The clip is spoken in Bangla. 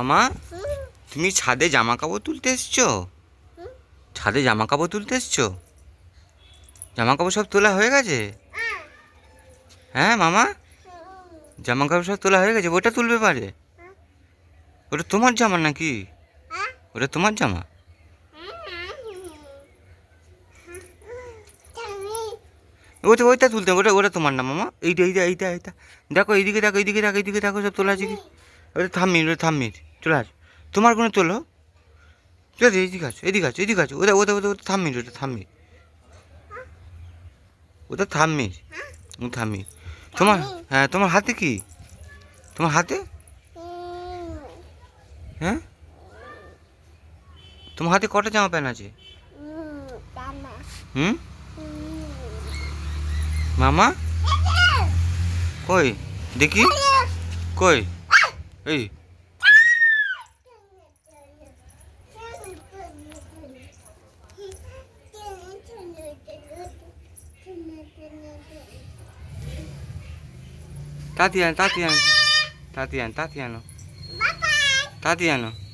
মামা, তুমি ছাদে জামা কাপড় তুলতে এসছো? ছাদে জামা কাপড় তুলতে এসছো? জামা কাপড় সব তোলা হয়ে গেছে? হ্যাঁ মামা জামা কাপড় সব তোলা হয়ে গেছে, ওটা তুলবে পারে। ওটা তোমার জামা নাকি? ওটা তোমার জামা? ওটা ওইটা তুলতে ওটা ওটা তোমার না মামা। এইটা এইটা এইটা এইটা। দেখো এইদিকে দেখো এইদিকে দেখো এইদিকে দেখো সব তোলা আছে কি? ওটা থাম্মির ওটা থাম্মির। চলে আস তোমার কোনো তোলো? চলে আস, এইদিকে আছো এদিকে আছো এদিকে আছো। ওটা ওটা ওটা ওটা থাম্মির ওটা থাম্মির ওটা থাম্মির ও থাম্মির তোমার হ্যাঁ তোমার হাতে কি? তোমার হাতে? হ্যাঁ? তোমার হাতে কটা জামা প্যান্ট আছে? হুম? মামা? কই? দেখি? কই? এই Tatiana, Tatiana. Tatiana, Tatiana. Tatiana.